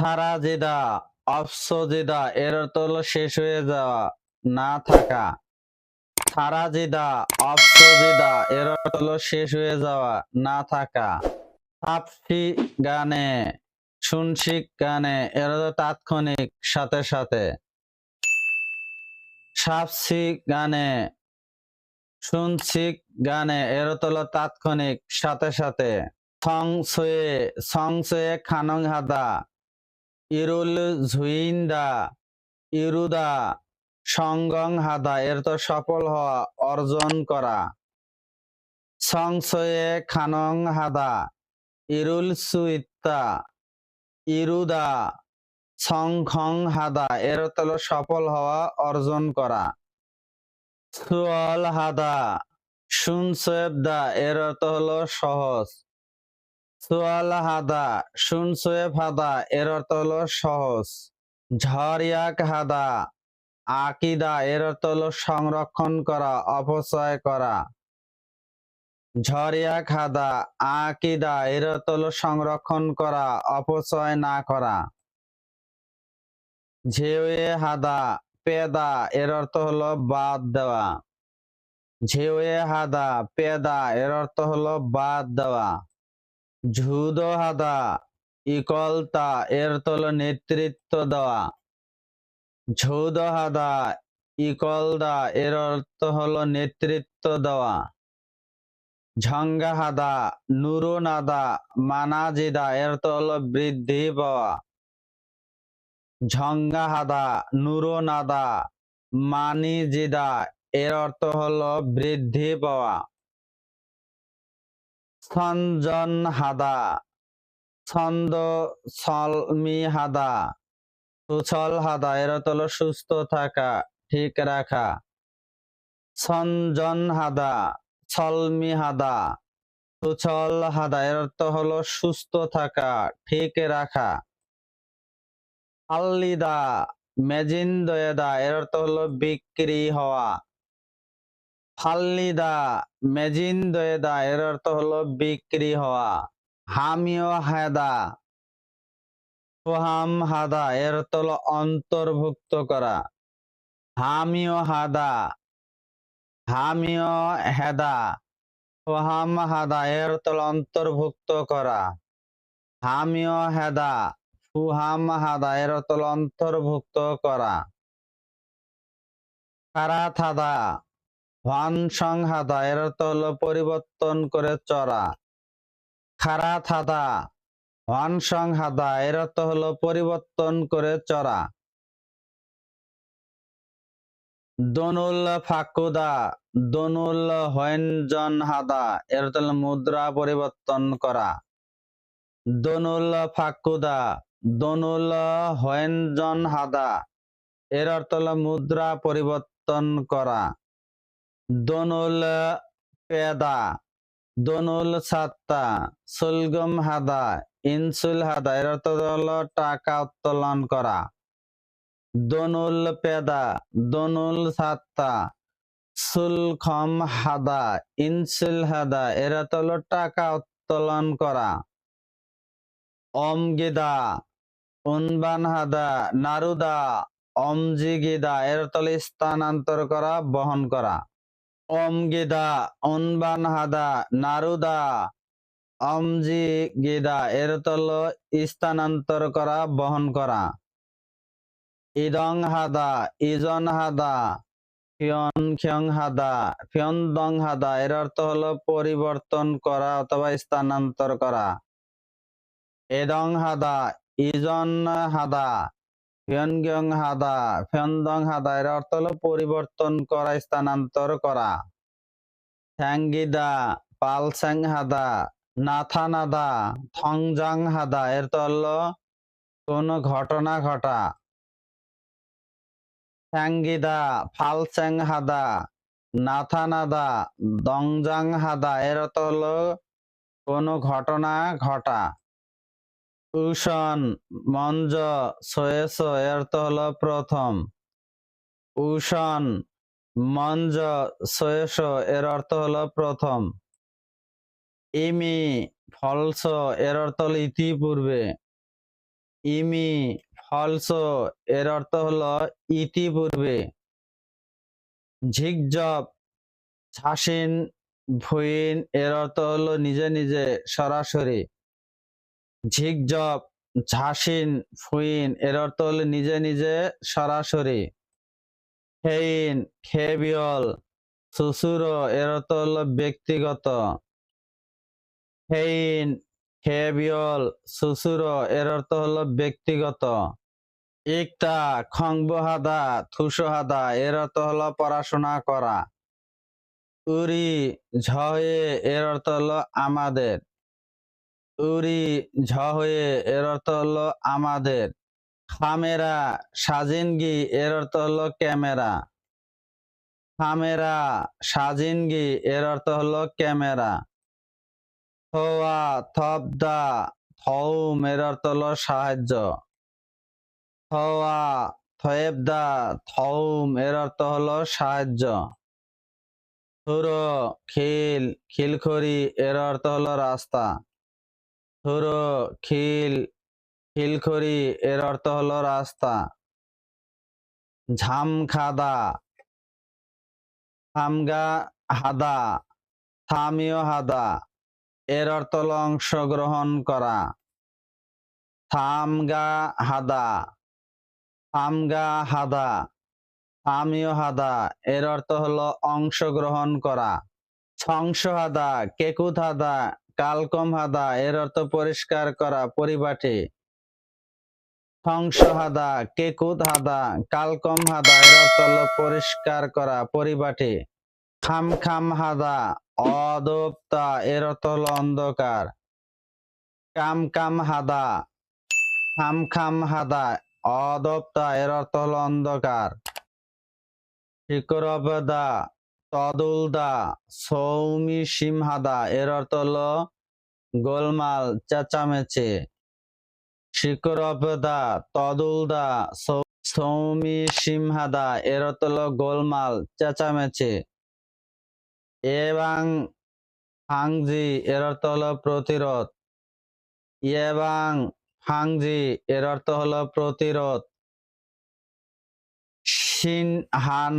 থারাজিদা অফসজিদা এর অর্থ হলো শেষ হয়ে যাওয়া, না থাকা। থারাজিদা অফসজিদা এর অর্থ হলো শেষ হয়ে যাওয়া, না থাকা। তাপসি গানে শুনশিক গানে, এর অর্থ তাৎক্ষণিক, সাথে সাথে। সাপসিক গানে শুনছিক গানে, এর অর্থ হলো তাৎক্ষণিক, সাথে সাথে। সংশয়ে সংশয়ে খানং হাদা ইরুল ঝুইন্দা, ইরুদা, সঙ্গং হাদা, এর তো সফল হওয়া অর্জন করা। সংশয়ে খানং হাদা, ইরুল সুইত্তা, ইরুদা সংখং হাদা, এর হলো সফল হওয়া অর্জন করা। সুয়াল হাদা শুনসেবদা এর অর্থ হলো সহজ। সুয়াল হাদা শুনসেব হাদা এর অর্থ হলো সহজ। ঝরিয়াক হাদা আকিদা, এর অর্থ হলো সংরক্ষণ করা, অপচয় করা। ঝরিয়াক হাদা আকিদা, এর অর্থ হলো সংরক্ষণ করা, অপচয় না করা। ঝেওয়ে হাদা পেদা, এর অর্থ হলো বাদ দেওয়া। ঝেওয়ে হাদা পেদা, এর অর্থ হলো বাদ দেওয়া। ঝুদ হাদা ইকলতা, এর হলো নেতৃত্ব দেওয়া। ঝুদ হাদা ইকলদা, এর অর্থ হলো নেতৃত্ব দেওয়া। ঝঙ্গা হাদা নুরুনাদা, মানাজিদা, এর অর্থ হলো বৃদ্ধি পাওয়া। ঝঙ্গা হাদা নুরোনাদা, মানিজিদা, এর অর্থ হলো বৃদ্ধি পাওয়া। সঞ্জন হাদা, ছন্দ সলমি হাদা, সুছল হাদা, এর হলো সুস্থ থাকা, ঠিক রাখা। সঞ্জন হাদা সলমি হাদা, সুছল হাদা, এর অর্থ হলো সুস্থ থাকা, ঠিক রাখা। আল্লিদা, মেজিন দয়েদা, এর অর্থ হলো বিক্রি হওয়া। ফাল্লিদা মেজিনদয়েদা এর অর্থ হলো বিক্রি হওয়া। হামিও হায়দা, সোহাম হাদা, এর অর্থ হলো অন্তর্ভুক্ত করা। হামিও হাদা, হামিও হেদা, সোহাম হাদা, এর অর্থ হলো অন্তর্ভুক্ত করা। হামিও হেদা ফুহাম হাদা, এর অর্থ হলো অন্তর্ভুক্ত করা। খারাত হাদা হন সংহাদা, এর অর্থ হলো পরিবর্তন করে চড়া। খারাত হাদা হন সংহাদা, এর অর্থ হলো পরিবর্তন করে চড়া। দনুল ফাকুদা, দনুল হয়েনজন হাদা, এর অর্থ হলো মুদ্রা পরিবর্তন করা। দনুল ফাকুদা, দনুল হয়েনজন হাদা, এর অর্থ হলো মুদ্রা পরিবর্তন করা। দনুল পেদা, দনুল সাত্তা, সুলগম হাদা, ইনসুল হাদা, এর অর্থ হলো টাকা উত্তোলন করা। দনুল পেদা, দনুল সাত্তা, সুলখম হাদা, ইনসুল হাদা, এর অর্থ হলো টাকা উত্তোলন করা। অমগিদা, উনবান হাদা, নারুদা, অমজিগিদা, এর তলে স্থানান্তর করা, বহন করা। অমগিদা উনবান হাদা, নারুদা অমজিগিদা এর তল স্থানান্তর করা, বহন করা। ইদং হাদা, ইজন হাদা, ফিয়ন খ্যং হাদা, ফিয়ন দং হাদা, এর অর্থ হলো পরিবর্তন করা অথবা স্থানান্তর করা। এদং হাদা, ইজন হাদা ফিয়নগং হাদা ফিয়নদং হাদা এর অর্থ হলো পরিবর্তন করা, স্থানান্তর করা। থ্যাঙ্গিদা পালস্যাং হাদা নাথানাদা থংজাং হাদা এর তো হলো কোন ঘটনা ঘটা। থ্যাঙ্গিদা ফালস্যাং হাদা নাথানাদা দংজাং হাদা এর অর্থ হলো কোন ঘটনা ঘটা। উষণ মঞ্জ, সোয়েস, এর অর্থ হলো প্রথম। উষণ মঞ্জ, সোয়েস, এর অর্থ হলো প্রথম। ইমি, ফলস, এর অর্থ হলো ইতিপূর্বে। ইমি, ফলস, এর অর্থ হলো ইতিপূর্বে। ঝিকঝপ, ছাসিন, ভুইন, এর অর্থ হলো নিজে নিজে, সরাসরি। ঝিকঝপ ঝাসিন, ফুইন, এর অর্থ হলো নিজে নিজে সরাসরি। হেইন, খেবিয়ল, সুসুরো, এর অর্থ হলো ব্যক্তিগত। হেইন, খেবিয়ল, সুসুরো, এর অর্থ হলো ব্যক্তিগত। ইকটা খংবহাদা, থুসহাদা, এর অর্থ হলো পড়াশোনা করা। উরি, ঝয়ে, এর অর্থ হলো আমাদের। উরি হয়ে এর অর্থ হলো আমাদের। খামেরা, সাজিনগি, এর অর্থ হলো ক্যামেরা। খামেরা, সাজিনগি, এর অর্থ হলো ক্যামেরা। থোয়া, থবদা, থৌম, এর অর্থ হলো সাহায্য। থোয়া, থয়েবদা, থৌম, এর অর্থ হলো সাহায্য। থুরো, খিল, খিলখড়ি, এর অর্থ হলো রাস্তা। থুরো খিল, খিলখড়ি, এর অর্থ হলো রাস্তা। ঝামখাদা থামগা হাদা থামিও হাদা এর অর্থ হলো অংশগ্রহণ করা। থামগা হাদা থামগা হাদা থামিও হাদা এর অর্থ হলো অংশগ্রহণ করা। সংস হাদা কেকুত হাদা কালকম হাদা, এর অর্থ পরিষ্কার করা, পরিপাটি। হাদা, কেকুত হাদা, কালকম হাদা, এর অর্থ হলো পরিষ্কার করা, পরিপাটি। খাম খাম হাদা, অদপ্তা, এর অর্থ হলো অন্ধকার। কাম কাম হাদা, খাম খাম হাদা, অদপ্তা, এর অর্থ হলো অন্ধকার। শিকরবদা তদুলদা সৌমি সিমহাদা, এর অর্থ হলো গোলমাল, চেঁচামেচি। শিকরবদা তদুলদা সৌমি সিমহাদা, এর অর্থ হলো গোলমাল, চেঁচামেচি। এবং ফাংজি, এর অর্থ হলো প্রতিরোধ। এবং ফাংজি, এর অর্থ হলো প্রতিরোধ। সিনহান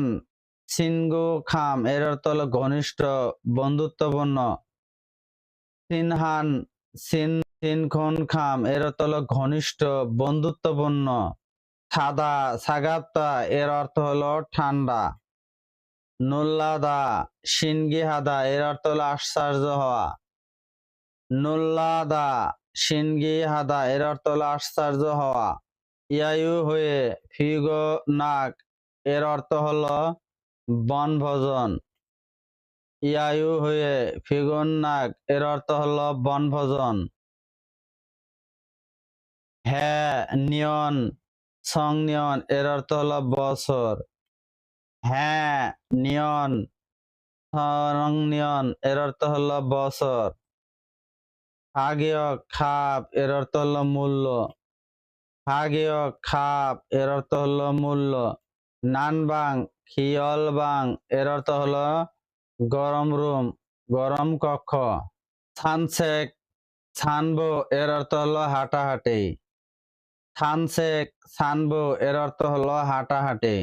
সিনগু খাম এর অর্থ হলো ঘনিষ্ঠ বন্ধুত্বপূর্ণ। সিনহান, সিন, সিনখন খাম এর অর্থ হলো ঘনিষ্ঠ বন্ধুত্বপূর্ণ। সাদা, সাগাত্তা, এর অর্থ হলো ঠান্ডা। নুল্লাদা সিনগি হাদা এর অর্থ হলো আশ্চর্য হওয়া। নুল্লাদা সিনগি হাদা এর অর্থ হলো আশ্চর্য হওয়া। ইয়ায়ু হয়ে ফিগো নাক এর অর্থ হলো বনভোজন। ইয়ায়ু হয়ে ফিগুন নাক এর অর্থ হলো বনভোজন। হ্যাঁ নিয়ন সং নিয়ন এর অর্থ হলো বছর। হ্যাঁ নিয়ন সং নিয়ন এর অর্থ হলো বছর। হাগিয়, খাপ, এর অর্থ হলো মূল্য। হাগিয়, খাপ, এর অর্থ হলো মূল্য। নানবাং খিয়লবাং এর অর্থ হলো গরম রুম, গরম কক্ষ। সানসেক সানবো এর অর্থ হলো হাঁটাহাঁটি। সানসেক সানবো এর অর্থ হলো হাঁটাহাঁটি।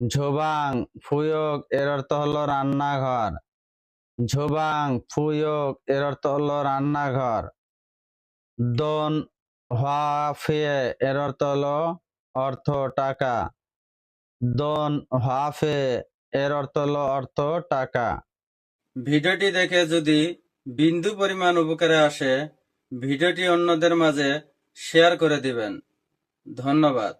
ঝোবাং ফুয়ক এর অর্থ হলো রান্নাঘর। ঝোবাং ফুয়ক এর অর্থ হলো রান্নাঘর। দন হাফিয়ে এর অর্থ হলো অর্থ, টাকা। দন হাফে, এর অর্থ হলো অর্থ টাকা। ভিডিওটি দেখে যদি বিন্দু পরিমাণ উপকারে আসে, ভিডিওটি অন্যদের মাঝে শেয়ার করে দিবেন। ধন্যবাদ।